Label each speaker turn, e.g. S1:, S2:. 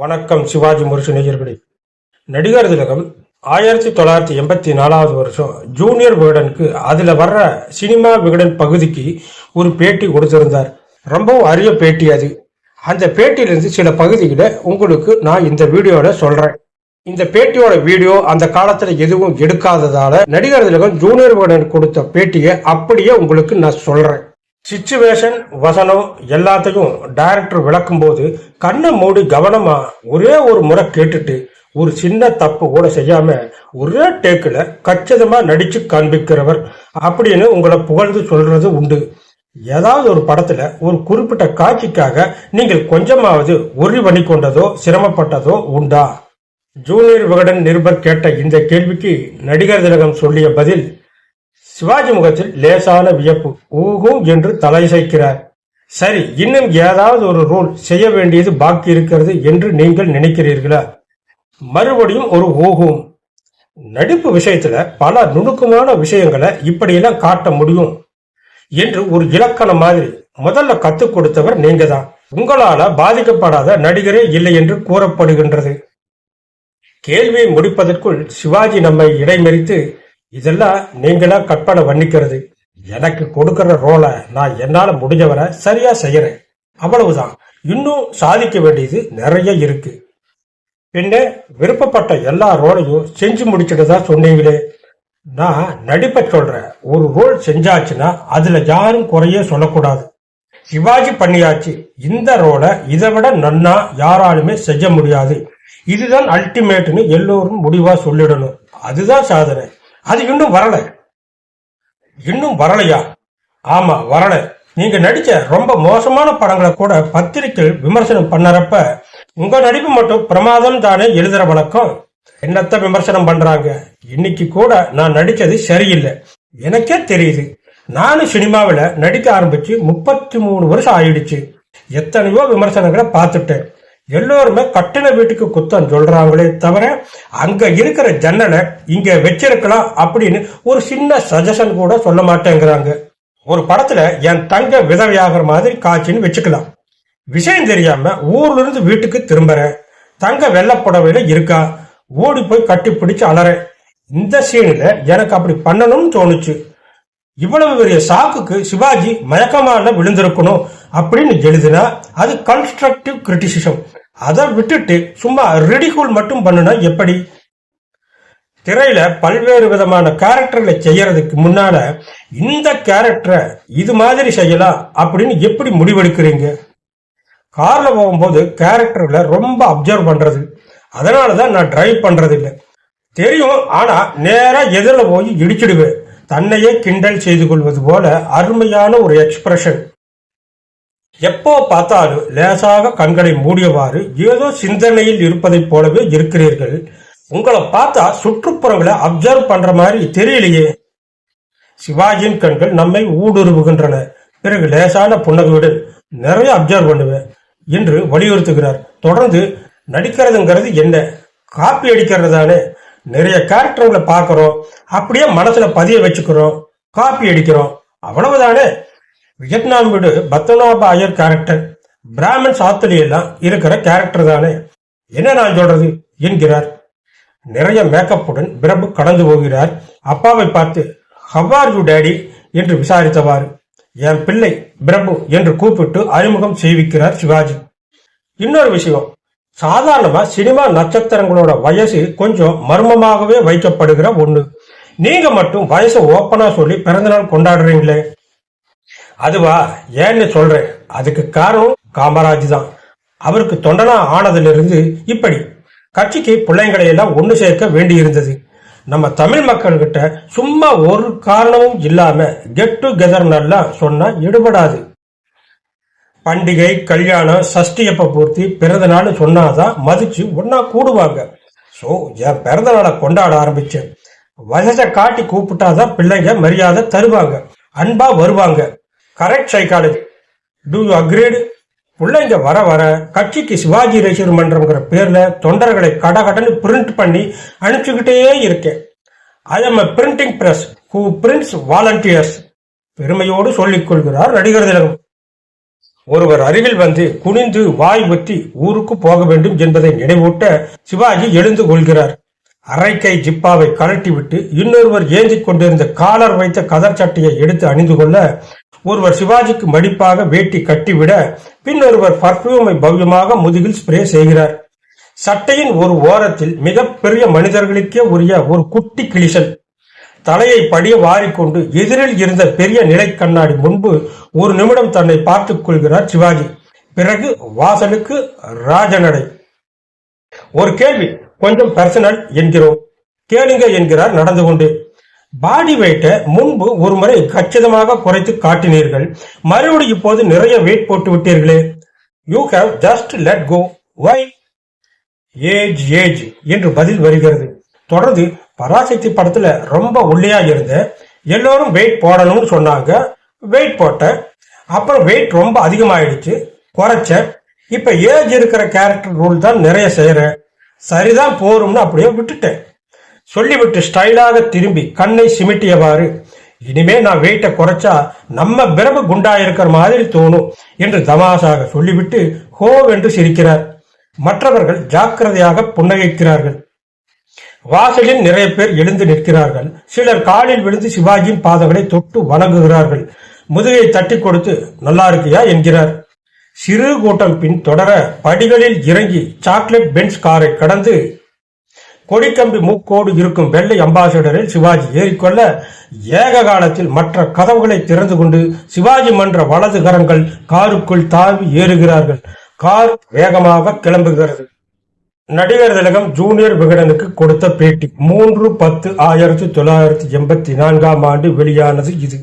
S1: வணக்கம் சிவாஜி முரசு நேயர்களே. நடிகர் திலகம் ஆயிரத்தி தொள்ளாயிரத்தி எண்பத்தி நாலாவது வருஷம் ஜூனியர் விகடனுக்கு அதில் வர்ற சினிமா விகடன் பகுதிக்கு ஒரு பேட்டி கொடுத்திருந்தார். ரொம்பவும் அரிய பேட்டி அது. அந்த பேட்டியிலிருந்து சில பகுதிகளை உங்களுக்கு நான் இந்த வீடியோவில் சொல்கிறேன் இந்த பேட்டியோட வீடியோ அந்த காலத்தில் எதுவும் எடுக்காததால நடிகர் திலகம் ஜூனியர் விகடன் கொடுத்த பேட்டியை அப்படியே உங்களுக்கு நான் சொல்கிறேன் சிச்சுவேஷன் வசனம் எல்லாத்தையும் டைரக்டர் விளக்கும் போது கண்ணை மூடி கவனமா ஒரே ஒரு முறை கேட்டுட்டு ஒரு சின்ன தப்பு கூட செய்யாம ஒரே டேக்கில் கச்சிதமா நடிச்சு காண்பிக்கிறவர் அப்படின்னு உங்களை புகழ்ந்து சொல்றது உண்டு. ஏதாவது ஒரு படத்துல ஒரு குறிப்பிட்ட காட்சிக்காக நீங்கள் கொஞ்சமாவது உறுதி பண்ணி கொண்டதோ சிரமப்பட்டதோ உண்டா? ஜூனியர் விகடன் நிருபர் கேட்ட இந்த கேள்விக்கு நடிகர் திலகம் சொல்லிய பதில் சிவாஜி முகத்தில் லேசான வியப்பு. ஊகும் என்று தலையசைக்கிறார் சரி இன்னும் ஏதாவது ஒரு ரோல் செய்ய வேண்டியது பாக்கி இருக்கிறது என்று நீங்கள் நினைக்கிறீர்களா? மறுபடியும் ஒரு ஊகும் நடிப்பு விஷயத்துல பல நுணுக்கமான விஷயங்களை இப்படியெல்லாம் காட்ட முடியும் என்று ஒரு இலக்கணம் மாதிரி முதல்ல கத்துக் கொடுத்தவர் நீங்க தான் உங்களால பாதிக்கப்படாத நடிகரே இல்லை என்று கூறப்படுகின்றது. கேள்வியை முடிப்பதற்குள் சிவாஜி நம்மை இடைமறித்து இதெல்லாம் நீங்களா கற்பனை பண்ணிக்கிறது. எனக்கு கொடுக்கிற ரோலை நான் என்னால முடிஞ்சவரை சரியா செய்யறேன். அவ்வளவுதான். இன்னும் சாதிக்க வேண்டியது நிறைய இருக்கு. பின்ன விருப்பப்பட்ட எல்லா ரோலையும் செஞ்சு முடிச்சுட்டு தான் சொன்னீங்களே. நான் நடிப்ப சொல்றேன். ஒரு ரோல் செஞ்சாச்சுன்னா அதுல யாரும் குறைய சொல்லக்கூடாது. சிவாஜி பண்ணியாச்சு. இந்த ரோலை இதை விட நன்னா யாராலுமே செய்ய முடியாது. இதுதான் அல்டிமேட்னு எல்லோரும் முடிவா சொல்லிடணும். அதுதான் சாதனை. அது இன்னும் வரல. இன்னும் வரலையா? ஆமா வரல. நீங்க நடிச்ச ரொம்ப மோசமான படங்களை கூட பத்திரிக்கை விமர்சனம் பண்ணறப்ப உங்க நடிப்பு மட்டும் பிரமாதம் தானே எழுதுற வழக்கம். என்னத்த விமர்சனம் பண்றாங்க? இன்னைக்கு கூட நான் நடிச்சது சரியில்லை. எனக்கே தெரியுது. நானும் சினிமாவில் நடிக்க ஆரம்பிச்சு முப்பத்தி மூணு வருஷம் ஆயிடுச்சு. எத்தனையோ விமர்சனங்களை பார்த்துட்டேன். எல்லோருமே கட்டின வீட்டுக்கு குத்தம் சொல்றாங்களே தவிர அங்க இருக்கிற ஜன்னலை இங்க வச்சிருக்கலாம் அப்படின்னு ஒரு சின்ன சஜஷன் கூட சொல்ல மாட்டேங்கிறாங்க. ஒரு படத்துல என் தங்க விதவையாகிற மாதிரி காட்சின்னு வச்சுக்கலாம். விஷயம் தெரியாம ஊர்ல இருந்து வீட்டுக்கு திரும்புறேன் தங்க வெள்ளப்புடவையில இருக்கா? ஓடி போய் கட்டி பிடிச்சு அலறேன் இந்த சீனில் எனக்கு அப்படி பண்ணணும்னு தோணுச்சு. இவ்வளவு பெரிய சாக்குக்கு சிவாஜி மயக்கமான விழுந்திருக்கணும் அப்படின்னு எழுதினா அது கன்ஸ்ட்ரக்டிவ் கிரிட்டிசிசம் அதை விட்டுட்டு சும்மா ரெடிகூல் மட்டும் பண்ணுனா எப்படி? திரையில பல்வேறு விதமான கேரக்டர்களை செய்யறதுக்கு முன்னால இந்த கேரக்டரை இது மாதிரி செய்யலாம் அப்படின்னு எப்படி முடிவெடுக்கிறீங்க? கார்ல போகும்போது கேரக்டர்களை ரொம்ப அப்சர்வ் பண்றது. அதனால தான் நான் டிரைவ் பண்றது இல்லை தெரியும் ஆனா நேரா எதிரில் போய் இடிச்சிடுவேன். தன்னையே கிண்டல் செய்து கொள்வது போல அருமையான ஒரு எக்ஸ்பிரஷன் எப்போ பார்த்தாலும் லேசாக கண்களை மூடியவாறு ஏதோ சிந்தனையில் இருப்பதைப் போலவே இருக்கிறீர்கள். உங்களை பார்த்தா சுற்றுப்புறங்களை அப்சர்வ் பண்ற மாதிரி தெரியலையே. சிவாஜியின் கண்கள் நம்மை ஊடுருவுகின்றன. பிறகு லேசான புன்னகையுடன் நிறைய அப்சர்வ் பண்ணுவேன் என்று வலியுறுத்துகிறார். தொடர்ந்து நடிக்கிறதுங்கிறது என்ன? காப்பி அடிக்கிறது தானே நிறைய கேரக்டர்களை பார்க்குறோம். அப்படியே மனசுல பதிய வச்சுக்கிறோம். காப்பி அடிக்கிறோம். அவ்வளவுதானே? வியட்நாம் வீடு பத்மநாப ஐயர் கேரக்டர் பிராமின்ஸ் ஆத்திலியெல்லாம் எல்லாம் இருக்கிற கேரக்டர் தானே. என்ன நான் சொல்றது? என்கிறார். நிறைய மேக்கப்புடன் பிரபு கடந்து போகிறார். அப்பாவை பார்த்து ஹவ்வார் யூ டேடி என்று விசாரித்தவாறு என் பிள்ளை பிரபு என்று கூப்பிட்டு அறிமுகம் செய்விக்கிறார் சிவாஜி. இன்னொரு விஷயம் சாதாரணமா சினிமா நட்சத்திரங்களோட வயசு கொஞ்சம் மர்மமாகவே வைக்கப்படுகிற ஒண்ணு. நீங்க மட்டும் வயசை ஓப்பனா சொல்லி பிறந்தநாள் கொண்டாடுறீங்களே. அதுவா ஏன்னு சொல்றேன். அதுக்கு காரணம் காமராஜ் தான். அவருக்கு தொண்டனா ஆனதிலிருந்து இப்படி. கட்சிக்கு பிள்ளைங்களை எல்லாம் ஒண்ணு சேர்க்க வேண்டி இருந்தது நம்ம தமிழ் மக்கள்கிட்ட சும்மா ஒரு காரணமும் இல்லாம கெட் டுகெதர் நல்லா சொன்னா எடுபடாது. பண்டிகை கல்யாணம் சஷ்டியப்ப பூர்த்தி பிறந்த நாள் சொன்னாதான் மதிச்சு ஒன்னா கூடுவாங்க. ஸோ என் பிறந்த நாளை கொண்டாட ஆரம்பிச்சேன். வயசை காட்டி கூப்பிட்டாதான் பிள்ளைங்க மரியாதை தருவாங்க. அன்பா வருவாங்க. Correct psychology do you agreed பிள்ளைங்க வர வர கட்சிக்கு சிவாஜி ரசிகர் மன்றம்ங்கிற பேர்ல தொண்டர்களை கடகடன்னு பிரிண்ட் பண்ணி அனுப்பிச்சுக்கிட்டே இருக்கேன். I am printing press who prints volunteers பெருமையோடு சொல்லிக் கொள்கிறார் நடிகர் திலகம். ஒருவர் அருகில் வந்து குனிந்து வாய் ஒத்தி ஊருக்கு போக வேண்டும் என்பதை நினைவூட்ட சிவாஜி எழுந்து கொள்கிறார். அரைக்கை ஜிப்பாவை கழட்டிவிட்டு இன்னொருவர் ஏந்திக் கொண்டிருந்த காலர் வைத்த கதர் சட்டையை எடுத்து அணிந்து கொள்ள ஒருவர் சிவாஜிக்கு மடிப்பாக வேட்டி கட்டிவிட பின்னொருவர் பர்ஃபியூமை பவ்யமாக முதுகில் ஸ்ப்ரே செய்கிறார். சட்டையின் ஒரு ஓரத்தில் மிகப்பெரிய மனிதர்களுக்கே உரிய ஒரு குட்டி கிளிசல் தலையை படிய வாரிக்கொண்டு எதிரில் இருந்த பெரிய நிலை கண்ணாடி முன்பு ஒரு நிமிடம் தன்னை பார்த்துக் கொள்கிறார் சிவாஜி. பிறகு வாசலுக்கு ராஜநடை. ஒரு கேள்வி கொஞ்சம் பர்சனல் என்கிறோம். கேளுங்க என்கிறார் நடந்து கொண்டு. பாடி வெயிட்டை முன்பு ஒரு முறை கச்சிதமாக குறைத்து காட்டினீர்கள். மறுபடியும் இப்போது நிறைய வெயிட் போட்டு விட்டீர்களே. You have just let go by age age என்று பதில் வருகிறது. தொடர்ந்து பராசக்தி படத்துல ரொம்ப ஒல்லியா இருந்த எல்லோரும் வெயிட் போடணும்னு சொன்னாங்க. வெயிட் போட்டேன் அப்புறம் வெயிட் ரொம்ப அதிகமாயிடுச்சு. குறைச்சேன் இப்ப ஏஜ் இருக்கிற கேரக்டர் ரோல் தான் நிறைய செய்யறேன் சரிதான் போறோம்னு அப்படியே விட்டுட்டேன். சொல்லிவிட்டு ஸ்டைலாக திரும்பி கண்ணை சிமிட்டியவாறு இனிமே நான் வெயிட்டை குறைச்சா நம்ம பிரபு குண்டா இருக்கிற மாதிரி தோணும் என்று தமாசாக சொல்லிவிட்டு ஹோ என்று சிரிக்கிறார். மற்றவர்கள் ஜாக்கிரதையாக புன்னகைக்கிறார்கள். வாசலில் நிறைய பேர் எழுந்து நிற்கிறார்கள். சிலர் காலில் விழுந்து சிவாஜியின் பாதங்களை தொட்டு வணங்குகிறார்கள். முதுகை தட்டி கொடுத்து நல்லா இருக்கியா? என்கிறார். சிறு கூட்டம் பின் தொடர படிகளில் இறங்கி சாக்லேட் பென்ஸ் காரை கடந்து கொடிக்கம்பி மூக்கோடு இருக்கும் வெள்ளை அம்பாசிடரில் சிவாஜி ஏறிக்கொள்ள ஏக காலத்தில் மற்ற கதவுகளை திறந்து கொண்டு சிவாஜி மன்ற வலது கரங்கள் காருக்குள் தாவி ஏறுகிறார்கள். கார் வேகமாக கிளம்புகிறது. நடிகர் திலகம் ஜூனியர் விகடனுக்கு கொடுத்த பேட்டி மூன்று பத்து ஆயிரத்தி தொள்ளாயிரத்தி எண்பத்தி நான்காம் ஆண்டு வெளியானது இது.